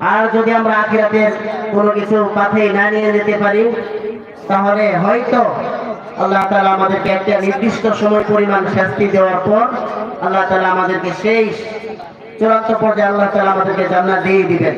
আর যদি আমরা আখিরাতের কোনো কিছু পাথেই না নিয়ে যেতে পারি, তাহলে হয়তো আল্লাহ তাআলা আমাদেরকে একটা নির্দিষ্ট সময় পরিমাণ শাস্তি দেওয়ার পর আল্লাহ তাআলা আমাদেরকে সেই চূড়ান্ত পর্যায়ে আল্লাহ তাআলা আমাদেরকে জান্নাত দিয়ে দিবেন।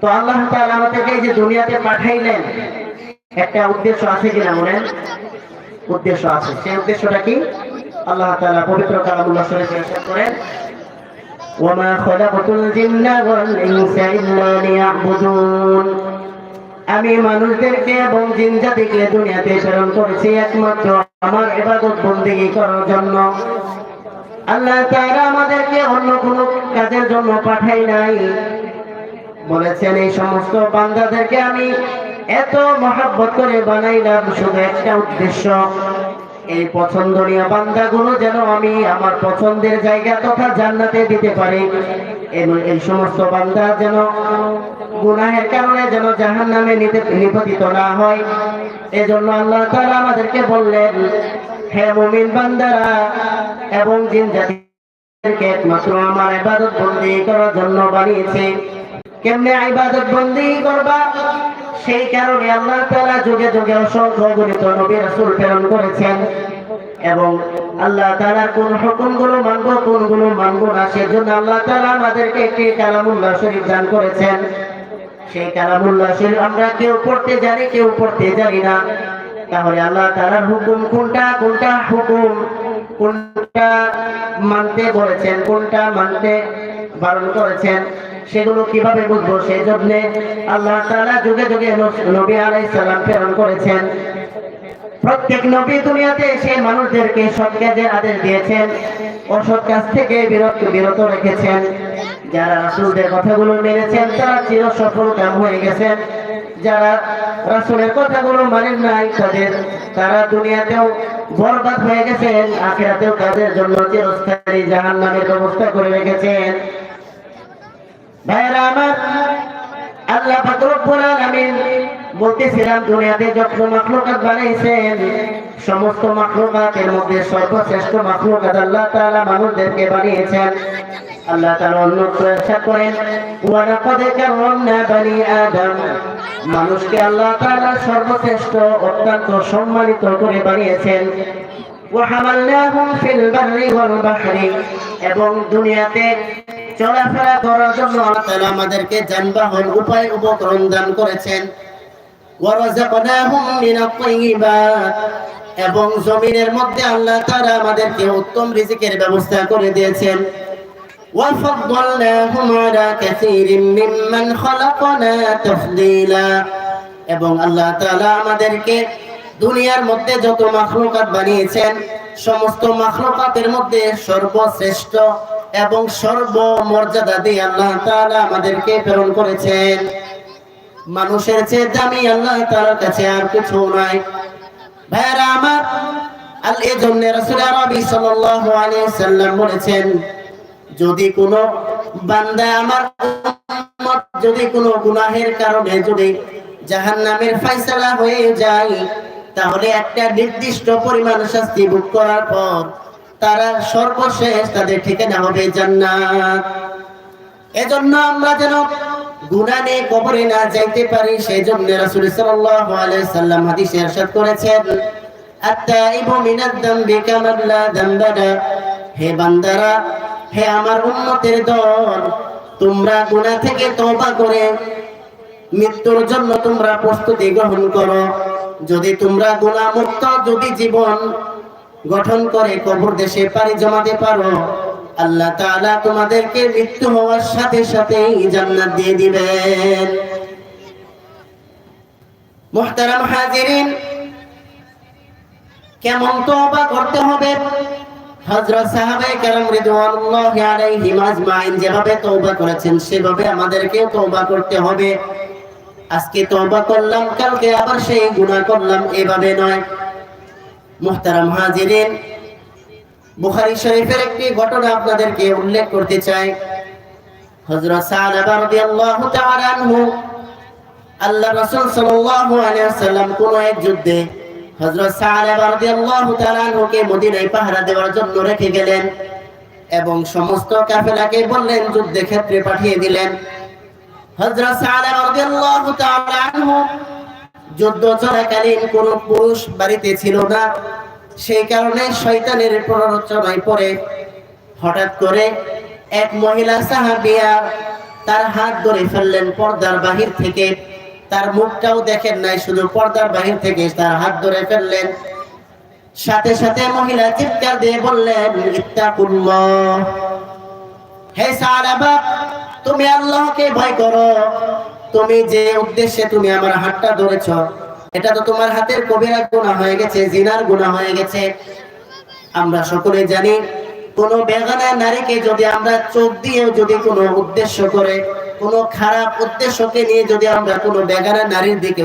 তো আল্লাহ তাআলা আমাদেরকে যে দুনিয়াতে পাঠাইলেন, একটা উদ্দেশ্য আছে কিনা বলেন? উদ্দেশ্য আছে। সেই উদ্দেশ্যটা কি? আল্লাহ তাআলা পবিত্র কালামুল্লাহ করেন وما خلقت الجن والإنس إلا ليعبدون আমি মানুষদেরকে এবং জিন জাতিকে দুনিয়াতে প্রেরণ করেছি একমাত্র আমার ইবাদত বন্দেগী করার জন্য আল্লাহ তাআলা আমাদেরকে অন্য কোনো কাজের জন্য পাঠাই নাই বলেছেন এই সমস্ত বান্দাদেরকে আমি এত মহাব্বত করে বানাইলাম শুধু একটা উদ্দেশ্য এই পছন্দনীয় বান্দাগুলো যেন আমি আমার পছন্দের জায়গা তথা জান্নাতে দিতে পারি। এই সমস্ত বান্দা যেন গুনাহের কারণে যেন জাহান নামে নিপতিত না হয়। এজন্য আল্লাহ তাআলা আমাদেরকে বললেন, হে মুমিন বান্দারা এবং জিন জাতিকে একমাত্র আমার ইবাদত বন্দী করার জন্য বানিয়েছে। কেমনে ইবাদত বন্দী করবা? সেই কারণে আল্লাহ তাআলা যুগে যুগে অসংখ্য গণিত নবী রাসূল প্রেরণ করেছেন এবং আল্লাহ তাআলার কোন হুকুমগুলো মানব, কোনগুলো মানব না, সেজন্য আল্লাহ তাআলা আমাদেরকে একটি কালামুল্লাহ শরীফ দান করেছেন। সেই কালামুল্লাহ শরীফ আমরা কেউ পড়তে জানি, কেউ পড়তে জানি না। তাহলে আল্লাহ তাআলার হুকুম কোনটা কোনটা হুকুম, কোনটা মানতে বলেছেন, কোনটা মানতে বারণ করেছেন? সেগুলো কীভাবে বুঝব? সেই জন্য আল্লাহ তাআলা যুগে যুগে নবী আলাইহিস সালাম প্রেরণ করেছেন। প্রত্যেক নবী দুনিয়াতে এসে মানুষদেরকে সৎ কাজের আদেশ দিয়েছেন, অসৎ কাজ থেকে বিরত বিরত রেখেছেন। যারা রাসূলদের কথাগুলো মেনেছেন, তারা চির সফল কাম হয়ে গেছেন। যারা রাসূলের কথাগুলো মানেন নাই, তাদের তারা দুনিয়াতেও বরবাদ হয়ে গেছেন, আখিরাতেও তাদের জন্য চিরস্থায়ী জাহান্নামের ব্যবস্থা করে রেখেছেন। মানুষকে আল্লাহ সর্বশ্রেষ্ঠ অত্যন্ত সম্মানিত করে বানিয়েছেন। এবং দুনিয়াতে চলাফেরা করার জন্য আল্লাহ তাআলা আমাদেরকে যানবাহন উপায় উপকরণ দান করেছেন ওয়ারাযাকনাহুম মিনাত তাইয়্যিবাত এবং জমিনের মধ্যে আল্লাহ তাআলা আমাদেরকে উত্তম রিজিকের ব্যবস্থা করে দিয়েছেন وفضلناهم على كثير ممن خلقنا تفضيلا এবং আল্লাহ তাআলা আমাদেরকে দুনিয়ার মধ্যে যত মাখলুকাত বানিয়েছেন সমস্ত মাখলুকাতের মধ্যে সর্বশ্রেষ্ঠ এবং সর্বমর্যাদা দিয়ে আল্লাহ তাআলা আমাদেরকে প্রেরণ করেছেন। মানুষের চেয়ে দামি আল্লাহ তাআলার কাছে আর কিছু নাই। ভাইরা আমার রাসূল আরবি সাল্লাম বলেছেন, যদি কোনো বান্দা আমার যদি কোনো গুনাহের কারণে যদি হয়ে যায়, তাহলে একটা নির্দিষ্ট পরিমাণ শাস্তি ভোগ করার পর তারা সর্বশেষ তাদের ঠিকানা হবে জান্নাত। এজন্য আমরা যেন গুনাহ নিয়ে কবরে না যাইতে পারি সেই জন্য রাসূল সাল্লাল্লাহু আলাইহি সাল্লাম হাদিসে ইরশাদ করেছেন, আত-তাইবু মিনাদ দামবি কামান লা হে বান্দারা, হে আমার উম্মতের দল, তোমরা গুনাহ থেকে তওবা করে মৃত্যুর জন্য তোমরা প্রস্তুতি গ্রহণ করো। যদি তোমরা গুনাহ মুক্ত যদি জীবন গঠন করে কবর দেশে পাড়ি জমাতে পারো। আল্লাহ তাআলা তোমাদেরকে মৃত্যু হওয়ার সাথে সাথেই জান্নাত দিয়ে দিবেন। মুহতারাম হাজিরিন, কেমন করতে হবে? হযরত সাহাবায়ে কেরাম রিদওয়ানুল্লাহি আলাইহিম যেভাবে তওবা করেছেন, সেভাবে আমাদেরকেও তওবা করতে হবে। আজকে তওবা করলাম, কালকে আবার সেই গুনাহ করলাম, এভাবে নয়। মুহতারাম হাজিরিন। বুখারী শরীফের একটি ঘটনা আপনাদেরকে উল্লেখ করতে চাই। হযরত সালাবা রাদিয়াল্লাহু তাআলা আনহু আল্লাহ রাসূল সাল্লাল্লাহু আলাইহি ওয়াসাল্লাম কোন এক যুদ্ধে হযরত সালাবা রাদিয়াল্লাহু তাআলা আনহুকে মদিনায় পাহারা দেওয়ার জন্য রেখে গেলেন এবং সমস্ত কাফেলাকে বললেন যুদ্ধে ক্ষেত্রে পাঠিয়ে দিলেন। হযরত সালেম রাদিয়াল্লাহু তাআলা আনহু যুদ্ধ চলাকালীন কোন পুরুষ বাড়িতে ছিল না। সেই কারণে শয়তানের প্ররোচনায় পড়ে। হঠাৎ করে এক মহিলা সাহাবিয়া তার হাত ধরে ফেললেন পর্দার বাহির থেকে। তার মুখটাও দেখেন নাই, শুধু পর্দার বাহির থেকে তার হাত ধরে ফেললেন। সাথে সাথে মহিলা চিৎকার দিয়ে বললেন হে সালাবা তুমি আল্লাহকে ভয় করো। তুমি যে উদ্দেশ্যে তুমি আমার হাতটা ধরেছ, এটা তো তোমার হাতের কবিরা গুনাহ হয়ে গেছে, জিনার গুনাহ হয়ে গেছে। আমরা সকলে জানি, কোন বেগানা নারীকে যদি আমরা চোখ দিয়ে যদি কোনো উদ্দেশ্য করে, কোনো খারাপ উদ্দেশ্যকে নিয়ে যদি আমরা কোনো বেগানা নারীর দিকে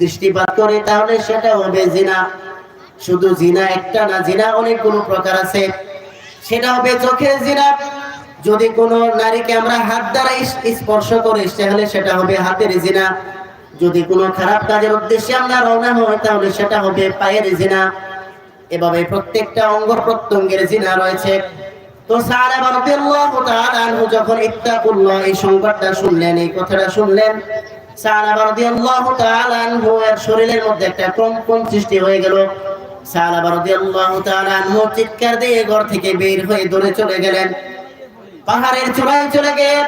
দৃষ্টিপাত করি, তাহলে সেটা হবে জিনা। শুধু জিনা একটা না, জিনা অনেকগুলো প্রকার আছে। সেটা হবে চোখের জিনা। যদি কোনো নারীকে আমরা হাত দ্বারা স্পর্শ করি, তাহলে সেটা হবে হাতের জিনা। যদি কোনো খারাপ কাজের উদ্দেশ্যে আমরা রওনা হই, তাহলে সেটা হবে পায়ের জিনা। এভাবে প্রত্যেকটা অঙ্গ প্রত্যঙ্গের জিনা রয়েছে। তো তাআলা আনহু যখন ইত্তাকুল্লাহ, এই সংবাদটা শুনলেন, এই কথাটা শুনলেন আনহু এর শরীরের মধ্যে একটা কম্পন সৃষ্টি হয়ে গেল। তাআলা আনহু চিৎকার দিয়ে ঘর থেকে বের হয়ে দৌড়ে চলে গেলেন। পাহাড়ের চূড়ায় চলে গিয়ে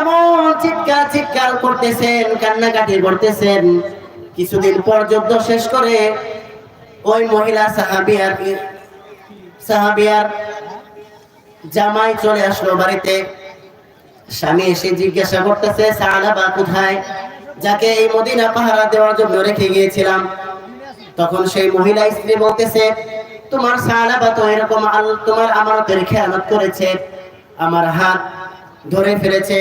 এমন চিৎকার চিৎকার করতেছেন, কান্নাকাটি করতেছেন। কিছুদিন পর যুদ্ধ শেষ করে ওই মহিলা সাহাবিয়ার সাহাবিয়ার জামাই চলে আসলো বাড়িতে। স্বামী এসে জিজ্ঞাসা করতেছে সালাবা কোথায়? যাকে এই মদিনা পাহারা দেওয়ার জন্য রেখে গিয়েছিলাম। তখন সেই মহিলা স্ত্রী বলতেছে, তোমার সালাবা তো এরকম তোমার আমানতের খেয়ানত করেছে। আমার হাত ধরে ফেলেছে।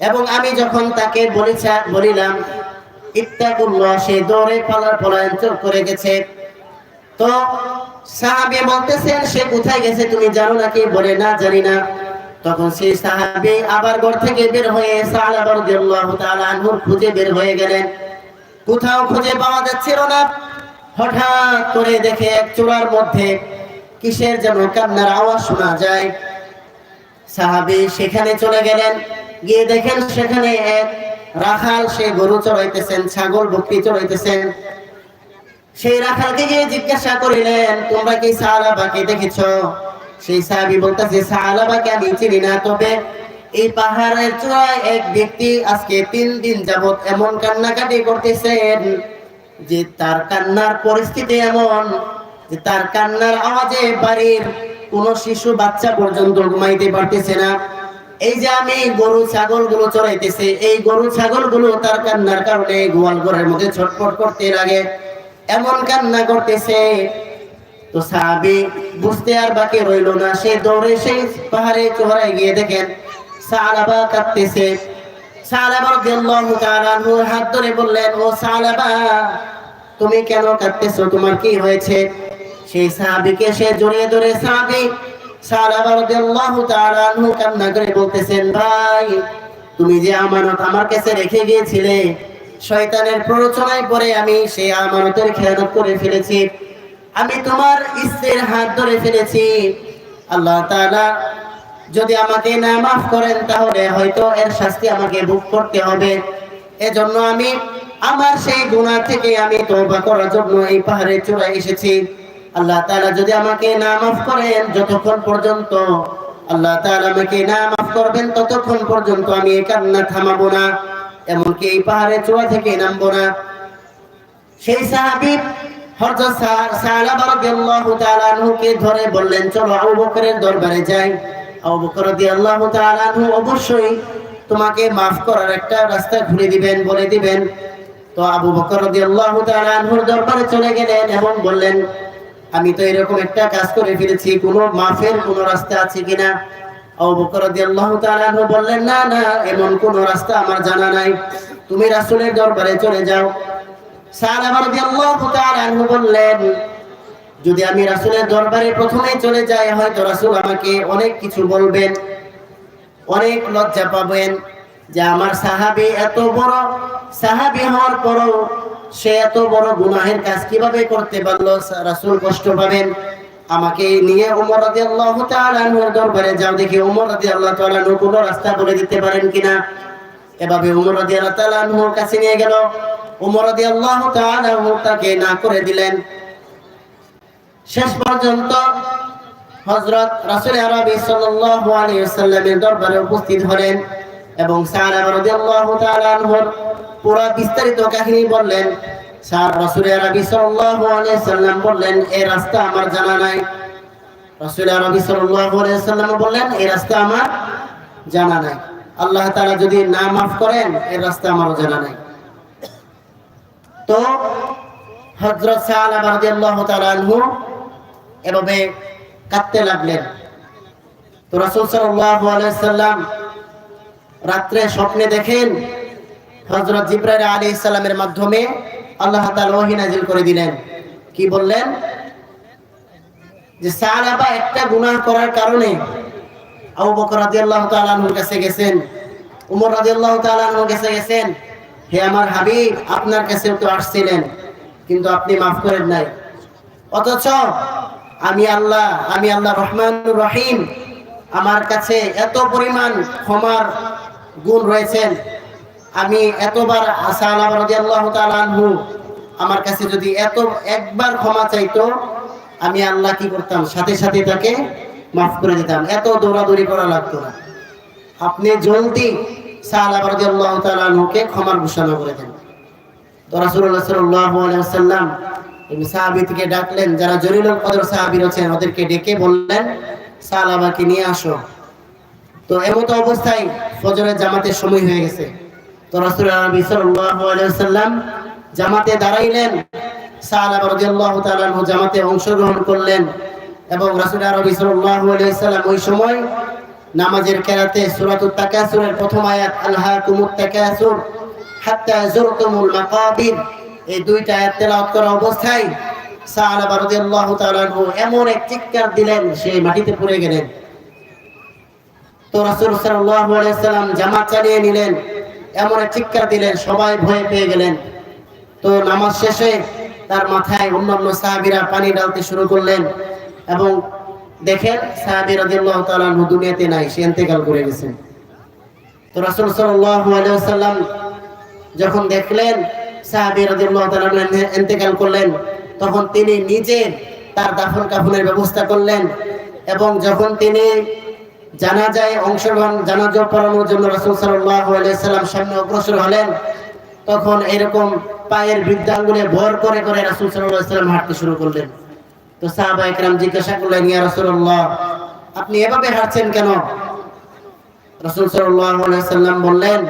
এবং আমি যখন তাকে বলেছা বলিলাম, ইত্তাকুল্লাহ, সে দৌড়ে পালার পলায়ন করে গেছে। তো সাহাবী বলতেছেন, সে কোথায় গেছে তুমি জানো নাকি বলে, না, জানি না। তখন সেই সাহাবী আবার ঘর থেকে বের হয়ে সাহাবা রাদিয়াল্লাহু তাআলা আনহুর খুঁজে বের হয়ে গেলেন। কোথাও খুঁজে পাওয়া যাচ্ছিল না। হঠাৎ করে দেখে এক চূড়ার মধ্যে কিসের যেন কান্নার আওয়াজ শোনা যায়। সাহাবী সেখানে চলে গেলেন। গিয়ে দেখেন সেখানে এক রাখাল, সে গরু চড়াইতেছেন, ছাগল, বকরি চড়াইতেছেন। সেই রাখালকে গিয়ে জিজ্ঞাসা করিলেন, তোমরা কি সাহাবাকে দেখেছ? সেই সাহাবি বলতেছে, সাহাবাকে আমি চিনি না, তবে এই পাহাড়ের চূড়ায় এক ব্যক্তি আজকে তিন দিন যাবত এমন কান্নাকাটি করতেছেন যে তার কান্নার পরিস্থিতি এমন, যে তার কান্নার আওয়াজে বাড়ির কোন শিশু বাচ্চা পর্যন্ত ঘুমাইতে পারতেছে না। এই যে আমি গরু ছাগলগুলো চড়াইতেছে, এই গরু ছাগলগুলো তার কান্নার কারণে গোয়াল ঘরের মধ্যে ছটফট করতে লাগে, এমন কান্না করতেছে। তো সাহাবি বুঝতে আর বাকি রইল না, সে দৌড়ে সেই পাহাড়ে চোহরায় গিয়ে দেখেন, সালাবা কাঁদতেছে। সালাবা রাদিয়াল্লাহু তাআলা হাত ধরে বললেন, ও সালাবা, তুমি কেন কাঁদতেছো? তোমার কি হয়েছে? সেই সাহাবীকে সে জড়িয়ে ধরে সাহাবী ভাই, তুমি যে আমানত আমার কাছে রেখে গিয়েছিলে, শয়তানের প্ররোচনায় পরে আমি সেই আমানতের করে ফেলেছি। আমি তোমার হাত ধরে ফেলেছি। আল্লাহ যদি আমাকে না মাফ করেন, তাহলে হয়তো এর শাস্তি আমাকে ভোগ করতে হবে। এজন্য আমি আমার সেই গুনাহ থেকে আমি তওবা করার জন্য এই পাহাড়ে চূড়ায় এসেছি। আল্লাহ তাআলা যদি আমাকে না মাফ করেন যতক্ষণ পর্যন্ত, আল্লাহ তাআলা আমাকে না মাফ করবেন ততক্ষণ পর্যন্ত আমি এই কান্না থামাবো না, এমনকি এই পাহাড়ের চূড়া থেকে নামবো না। সেই সাহাবী ধরে বললেন, চলো দরবারে অবশ্যই তোমাকে maaf করার একটা রাস্তা খুলে দিবেন, বলে দিবেন। তো আবু দরবারে চলে গেলেন এবং বললেন আমি তো এরকম একটা কাজ করে ফেলেছি, কোনো মাফের কোনো রাস্তা আছে কিনা? বললেন, না না, এমন কোনো রাস্তা আমার জানা নাই। তুমি রাসূলের দরবারে চলে যাও। বললেন, যদি আমি রাসূলের দরবারে প্রথমে চলে যাই, হয়তো রাসূল আমাকে অনেক কিছু বলবেন, অনেক লজ্জা পাবেন যে আমার সাহাবী এত বড়। সাহাবী হওয়ার পরও সে এত বড় গুনাহের কাজ কীভাবে করতে পারল? রাসূল কষ্ট পাবেন। আমাকে নিয়ে উমর তাআলা আনহুর দরবারে যাও দেখি উমর রাদিয়াল্লাহু তাআলা আনহু কোনো রাস্তা বলে দিতে পারেন কিনা? এভাবে উমর রাদিয়াল্লাহু তাআলা আনহুর কাছে নিয়ে গেল। উমর রাদিয়াল্লাহু তাআলা আনহু তাকে না করে দিলেন। শেষ পর্যন্ত হযরত রাসূল আরবি সাল্লাল্লাহু আলাইহি ওয়াসাল্লামের দরবারে উপস্থিত হলেন এবং সাহাবা রাদিয়াল্লাহু তাআলা আনহুর পুরো বিস্তারিত কাহিনী বললেন, স্যার রাসূল আরবি সাল্লাম বললেন এই রাস্তা আমার জানা নাই। রাসূল আরবি সাল্লাম বললেন এই রাস্তা আমার জানা নাই। আল্লাহ তাআলা যদি না মাফ করেন এই রাস্তা আমারও জানা নাই। তো হযরত সাহাবা এভাবে কাঁদতে লাগলেন। তো রাসূল সাল্লাম রাত্রে স্বপ্নে দেখেন হযরত জিবরাইল আলাইহিস সালামের মাধ্যমে আল্লাহ তাআলা ওহী নাযিল করে দিলেন। কি বললেন? যে সাহাবা একটা গুনাহ করার কারণে আবু বকর রাদিয়াল্লাহু তাআলা আনহুর কাছে গেছেন, উমর রাদিয়াল্লাহু তাআলা আনহুর কাছে গেছেন, হে আমার হাবিব, আপনার কাছে তো আসছিলেন, কিন্তু আপনি মাফ করেন নাই। অথচ আমি আল্লাহ আমি আল্লাহ রহমানুর রহিম, আমার কাছে এত পরিমাণ ক্ষমার গুণ রয়েছেন আমি এতবার সাহাবা তাআলা আনহু, আমার কাছে যদি এত, একবার ক্ষমা চাইতো, আমি আল্লাহ কি করতাম? সাথে সাথে তাকে মাফ করে দিতাম। এত দৌড়াদৌড়ি করা লাগতো না। আপনি জলদি সাহাবা আনহুকে ক্ষমার ঘোষণা করে দেন। সাল্লাল্লাহু আলাইহি ওয়াসাল্লাম এই ডাকলেন, যারা জলিলুল কদর সাহাবী রয়েছেন ওদেরকে ডেকে বললেন সাহাবাকে নিয়ে আসো। তো এমতো অবস্থায় ফজরের জামাতের সময় হয়ে গেছে। জামাতে দাঁড়াইলেন। জামাতে অংশগ্রহণ করলেন এবং আলাইহি ওয়াসাল্লাম ওই সময় নামাজের কেরাতে সূরাতুত প্রথম আয়াত এই দুইটা অবস্থায় এমন এক দিলেন মাটিতে গেলেন। সাল্লাম জামাত চালিয়ে নিলেন। এমন চিৎকার দিলেন, সবাই ভয় পেয়ে গেলেন। তো নামাজ শেষে তার মাথায় অন্যান্য সাহাবীরা পানি ডালতে শুরু করলেন এবং দেখেন সাহাবী দুনিয়াতে নাই, সে ইন্তেকাল করে গেছেন। তো রাসুল ওয়াসাল্লাম যখন দেখলেন সাহাবী ইন্তেকাল করলেন, তখন তিনি নিজে তার দাফন কাফনের ব্যবস্থা করলেন এবং যখন তিনি জানাজায় অংশগ্রহণ, জানাজা পড়ানোর জন্য সামনে অগ্রসর হলেন। তখন এরকম পায়ের বৃদ্ধাঙ্গুলে ভর করে করে রাসূল সাল্লাম হাঁটতে শুরু করলেন। তো জিজ্ঞাসা করলেন, ইয়া আপনি এভাবে হাঁটছেন কেন? রাসূল সাল্লাম বললেন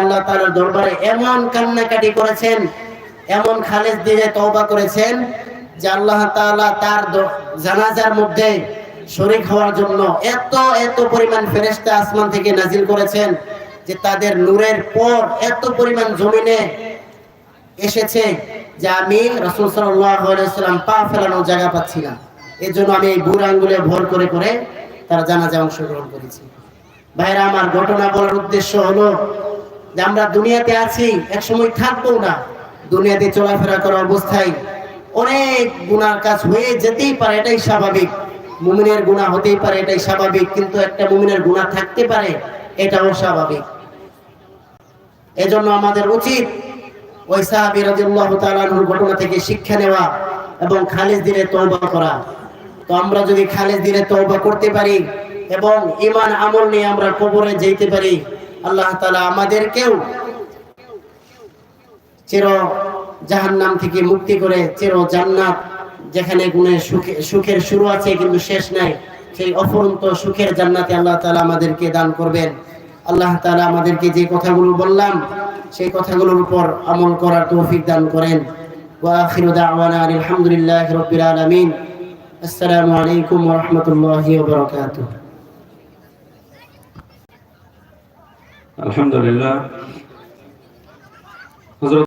আল্লাহ দরবারে এমন কান্নাকাটি করেছেন, এমন খালেজ দিলে তওবা করেছেন, যে আল্লাহ তার জানাজার মধ্যে শরীক হওয়ার জন্য এত এত পরিমাণ ফেরেস্তা আসমান থেকে নাজিল করেছেন যে তাদের নূরের পর এত পরিমাণ জমিনে এসেছে যে আমি রাসূল সাল্লাম পা ফেলানোর জায়গা পাচ্ছি না এর জন্য আমি এই বুড় আঙ্গুলে ভর করে করে তারা জানাজা অংশগ্রহণ করেছি। ভাইরা, আমার ঘটনা বলার উদ্দেশ্য হলো যে আমরা দুনিয়াতে আছি এক সময় থাকব না। দুনিয়াতে চলাফেরা করা অবস্থায় অনেক গুনার কাজ হয়ে যেতেই পারে, এটাই স্বাভাবিক। মুমিনের গুনাহ হতেই পারে, এটাই স্বাভাবিক, কিন্তু একটা মুমিনের গুনাহ থাকতে পারে, এটাও স্বাভাবিক। এজন্য আমাদের উচিত ওই সাহাবী রাদিয়াল্লাহু তাআলা আনহুর ঘটনা থেকে শিক্ষা নেওয়া এবং খালিজ দিলে তওবা করা। তো আমরা যদি খালিজ দিলে তওবা করতে পারি এবং ঈমান আমল নিয়ে আমরা কবরে যেতে পারি, আল্লাহ তাআলা আমাদেরকেও চির জাহান্নাম থেকে মুক্তি করে, চির জান্নাত যেখানে গুণে সুখে, সুখের শুরু আছে কিন্তু শেষ নাই, সেই অফরন্ত সুখের জান্নাতে আল্লাহ তালা আমাদেরকে দান করবেন। আল্লাহ তাআলা আমাদেরকে যে কথাগুলো বললাম, সেই কথাগুলোর উপর আমল করার তৌফিক দান করেন। আখিরু দাওয়ানা আলহামদুলিল্লাহি রাব্বিল আলামিন। আসসালামু আলাইকুম ওয়া রাহমাতুল্লাহি ওয়া বারাকাতুহু। আলহামদুলিল্লাহ।